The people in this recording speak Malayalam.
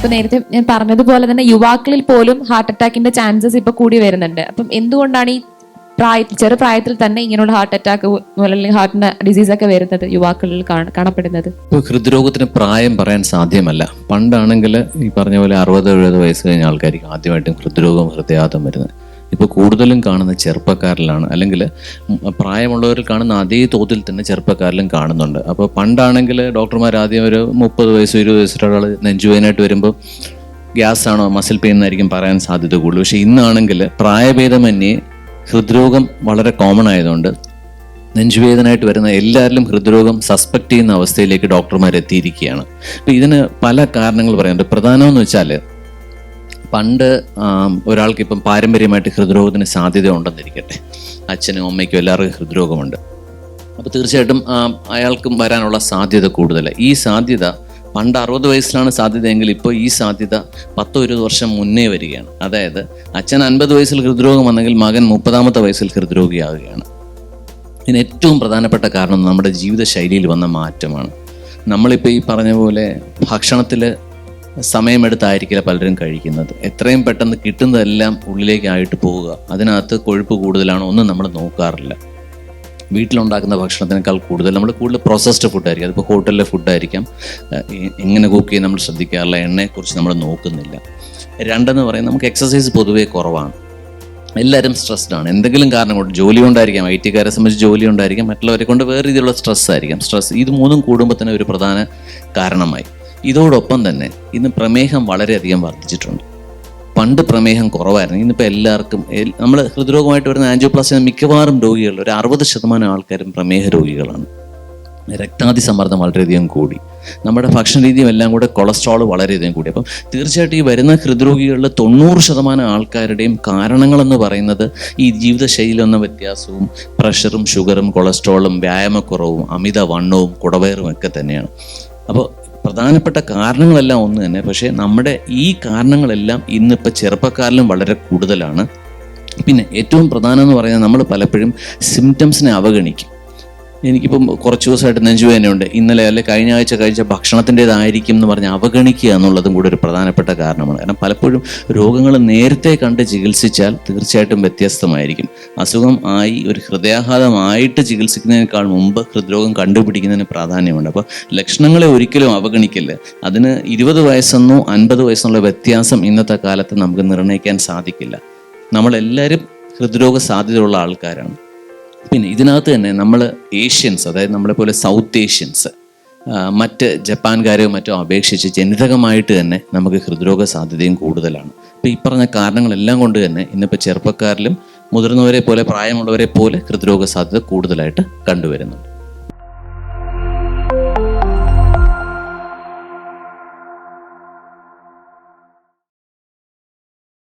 ഇപ്പൊ നേരത്തെ ഞാൻ പറഞ്ഞതുപോലെ തന്നെ യുവാക്കളിൽ പോലും ഹാർട്ട് അറ്റാക്കിന്റെ ചാൻസസ് ഇപ്പൊ കൂടി വരുന്നുണ്ട്. അപ്പം എന്തുകൊണ്ടാണ് ഈ പ്രായത്തിൽ ചെറുപ്രായത്തിൽ തന്നെ ഇങ്ങനെയുള്ള ഹാർട്ട് അറ്റാക്ക് അല്ലെങ്കിൽ ഹാർട്ടിന് ഡിസീസ് ഒക്കെ വരുന്നത് യുവാക്കളിൽ കാണപ്പെടുന്നത്? ഹൃദ്രോഗത്തിന് പ്രായം പറയാൻ സാധ്യമല്ല. പണ്ടാണെങ്കിൽ ഈ പറഞ്ഞ പോലെ അറുപത് എഴുപത് വയസ്സ് കഴിഞ്ഞ ആൾക്കാർക്ക് ആദ്യമായിട്ടും ഹൃദ്രോഗം ഹൃദയാതം വരുന്നത്. ഇപ്പോൾ കൂടുതലും കാണുന്ന ചെറുപ്പക്കാരിലാണ്. അല്ലെങ്കിൽ പ്രായമുള്ളവരിൽ കാണുന്ന അതേ തോതിൽ തന്നെ ചെറുപ്പക്കാരിലും കാണുന്നുണ്ട്. അപ്പോൾ പണ്ടാണെങ്കിൽ ഡോക്ടർമാർ ആദ്യം ഒരു മുപ്പത് വയസ്സ് ഇരുപത് വയസ്സിലൊരാൾ നെഞ്ചുവേനായിട്ട് വരുമ്പോൾ ഗ്യാസ് ആണോ മസിൽ പെയിൻ എന്നായിരിക്കും പറയാൻ സാധ്യത കൂടുതൽ. പക്ഷേ ഇന്നാണെങ്കിൽ പ്രായഭേദമന്യേ ഹൃദ്രോഗം വളരെ കോമൺ ആയതുകൊണ്ട് നെഞ്ചുവേദനയായിട്ട് വരുന്ന എല്ലാവരിലും ഹൃദ്രോഗം സസ്പെക്ട് ചെയ്യുന്ന അവസ്ഥയിലേക്ക് ഡോക്ടർമാർ എത്തിയിരിക്കുകയാണ്. അപ്പോൾ ഇതിന് പല കാരണങ്ങൾ പറയുന്നുണ്ട് പ്രധാനമെന്ന് വെച്ചാൽ പണ്ട് ഒരാൾക്ക് ഇപ്പം പാരമ്പര്യമായിട്ട് ഹൃദ്രോഗത്തിന് സാധ്യത ഉണ്ടെന്നിരിക്കട്ടെ അച്ഛനും അമ്മയ്ക്കും എല്ലാവർക്കും ഹൃദ്രോഗമുണ്ട്. അപ്പോൾ തീർച്ചയായിട്ടും അയാൾക്കും വരാനുള്ള സാധ്യത കൂടുതൽ ഈ സാധ്യത പണ്ട് അറുപത് വയസ്സിലാണ് സാധ്യതയെങ്കിൽ ഇപ്പോൾ ഈ സാധ്യത പത്തോ ഇരുപത് വർഷം മുന്നേ വരികയാണ്. അതായത് അച്ഛൻ അൻപത് വയസ്സിൽ ഹൃദ്രോഗം വന്നെങ്കിൽ മകൻ മുപ്പതാമത്തെ വയസ്സിൽ ഹൃദ്രോഗിയാവുകയാണ്. ഇതിന് ഏറ്റവും പ്രധാനപ്പെട്ട കാരണം നമ്മുടെ ജീവിത ശൈലിയിൽ വന്ന മാറ്റമാണ്. നമ്മളിപ്പോൾ ഈ പറഞ്ഞ പോലെ ഭക്ഷണത്തിൽ സമയമെടുത്തായിരിക്കില്ല പലരും കഴിക്കുന്നത്. എത്രയും പെട്ടെന്ന് കിട്ടുന്നതെല്ലാം ഉള്ളിലേക്കായിട്ട് പോവുക. അതിനകത്ത് കൊഴുപ്പ് കൂടുതലാണോ ഒന്നും നമ്മൾ നോക്കാറില്ല. വീട്ടിലുണ്ടാക്കുന്ന ഭക്ഷണത്തിനേക്കാൾ കൂടുതൽ നമ്മൾ കൂടുതൽ പ്രോസസ്ഡ് ഫുഡായിരിക്കും അതിപ്പോൾ ഹോട്ടലിലെ ഫുഡായിരിക്കാം എങ്ങനെ കുക്ക് ചെയ്യാൻ നമ്മൾ ശ്രദ്ധിക്കാറില്ല എണ്ണയെക്കുറിച്ച് നമ്മൾ നോക്കുന്നില്ല. രണ്ടെന്ന് പറയുന്നത് നമുക്ക് എക്സസൈസ് പൊതുവേ കുറവാണ്. എല്ലാവരും സ്ട്രെസ്ഡ് ആണ്. എന്തെങ്കിലും കാരണം കൊണ്ട് ജോലി കൊണ്ടായിരിക്കാം ഐ ടിക്കാരെ സംബന്ധിച്ച് ജോലി ഉണ്ടായിരിക്കാം മറ്റുള്ളവരെ കൊണ്ട് വേറെ രീതിയിലുള്ള സ്ട്രെസ് ആയിരിക്കാം. സ്ട്രെസ് ഇത് മൂന്നും കൂടുമ്പോൾ തന്നെ ഒരു പ്രധാന കാരണമായി. ഇതോടൊപ്പം തന്നെ ഇന്ന് പ്രമേഹം വളരെയധികം വർദ്ധിച്ചിട്ടുണ്ട്. പണ്ട് പ്രമേഹം കുറവായിരുന്നു. ഇന്നിപ്പോൾ എല്ലാവർക്കും നമ്മൾ ഹൃദ്രോഗമായിട്ട് വരുന്ന ആൻജിയോപ്ലാസ്റ്റി മിക്കവാറും രോഗികൾ ഒരു അറുപത് ശതമാനം ആൾക്കാരും പ്രമേഹ രോഗികളാണ്. രക്താതി സമ്മർദ്ദം വളരെയധികം കൂടി. നമ്മുടെ ഭക്ഷണ രീതിയും എല്ലാം കൂടെ കൊളസ്ട്രോൾ വളരെയധികം കൂടി. അപ്പം തീർച്ചയായിട്ടും ഈ വരുന്ന ഹൃദ്രോഗികളിൽ തൊണ്ണൂറ് ശതമാനം ആൾക്കാരുടെയും കാരണങ്ങളെന്ന് പറയുന്നത് ഈ ജീവിതശൈലി വന്ന വ്യത്യാസവും പ്രഷറും ഷുഗറും കൊളസ്ട്രോളും വ്യായാമക്കുറവും അമിത വണ്ണവും കുടവയറും ഒക്കെ തന്നെയാണ്. അപ്പോൾ പ്രധാനപ്പെട്ട കാരണങ്ങളെല്ലാം ഒന്ന് തന്നെ. പക്ഷേ നമ്മുടെ ഈ കാരണങ്ങളെല്ലാം ഇന്നിപ്പോൾ ചെറുപ്പക്കാരിലും വളരെ കൂടുതലാണ്. പിന്നെ ഏറ്റവും പ്രധാനം എന്ന് പറയുന്നത് നമ്മൾ പലപ്പോഴും സിംറ്റംസിനെ അവഗണിക്കും. എനിക്കിപ്പം കുറച്ച് ദിവസമായിട്ട് നെഞ്ചുവേദനയുണ്ട്. ഇന്നലെ അല്ലെ കഴിഞ്ഞ ആഴ്ച കഴിച്ച ഭക്ഷണത്തിന്റെതായിരിക്കും എന്ന് പറഞ്ഞ് അവഗണിക്കുക എന്നുള്ളതും കൂടി ഒരു പ്രധാനപ്പെട്ട കാരണമാണ്. കാരണം പലപ്പോഴും രോഗങ്ങൾ നേരത്തെ കണ്ട് ചികിത്സിച്ചാൽ തീർച്ചയായിട്ടും വ്യത്യസ്തമായിരിക്കും. അസുഖം ആയി ഒരു ഹൃദയാഘാതമായിട്ട് ചികിത്സിക്കുന്നതിനേക്കാൾ മുമ്പ് ഹൃദ്രോഗം കണ്ടുപിടിക്കുന്നതിന് പ്രാധാന്യമുണ്ട്. അപ്പോൾ ലക്ഷണങ്ങളെ ഒരിക്കലും അവഗണിക്കില്ല? അതിന് ഇരുപത് വയസ്സെന്നോ അൻപത് വയസ്സെന്നുള്ള വ്യത്യാസം ഇന്നത്തെ കാലത്ത് നമുക്ക് നിർണയിക്കാൻ സാധിക്കില്ല. നമ്മളെല്ലാവരും ഹൃദ്രോഗ സാധ്യതയുള്ള ആൾക്കാരാണ്. പിന്നെ ഇതിനകത്ത് തന്നെ നമ്മൾ ഏഷ്യൻസ് അതായത് നമ്മളെ പോലെ സൗത്ത് ഏഷ്യൻസ് മറ്റ് ജപ്പാൻകാരെയോ മറ്റോ അപേക്ഷിച്ച് ജനിതകമായിട്ട് തന്നെ നമുക്ക് ഹൃദ്രോഗ സാധ്യതയും കൂടുതലാണ്. അപ്പോൾ ഈ പറഞ്ഞ കാരണങ്ങളെല്ലാം കൊണ്ട് തന്നെ ഇന്നിപ്പോൾ ചെറുപ്പക്കാരിലും മുതിർന്നവരെ പോലെ പ്രായമുള്ളവരെ പോലെ ഹൃദ്രോഗ സാധ്യത കൂടുതലായിട്ട് കണ്ടുവരുന്നുണ്ട്.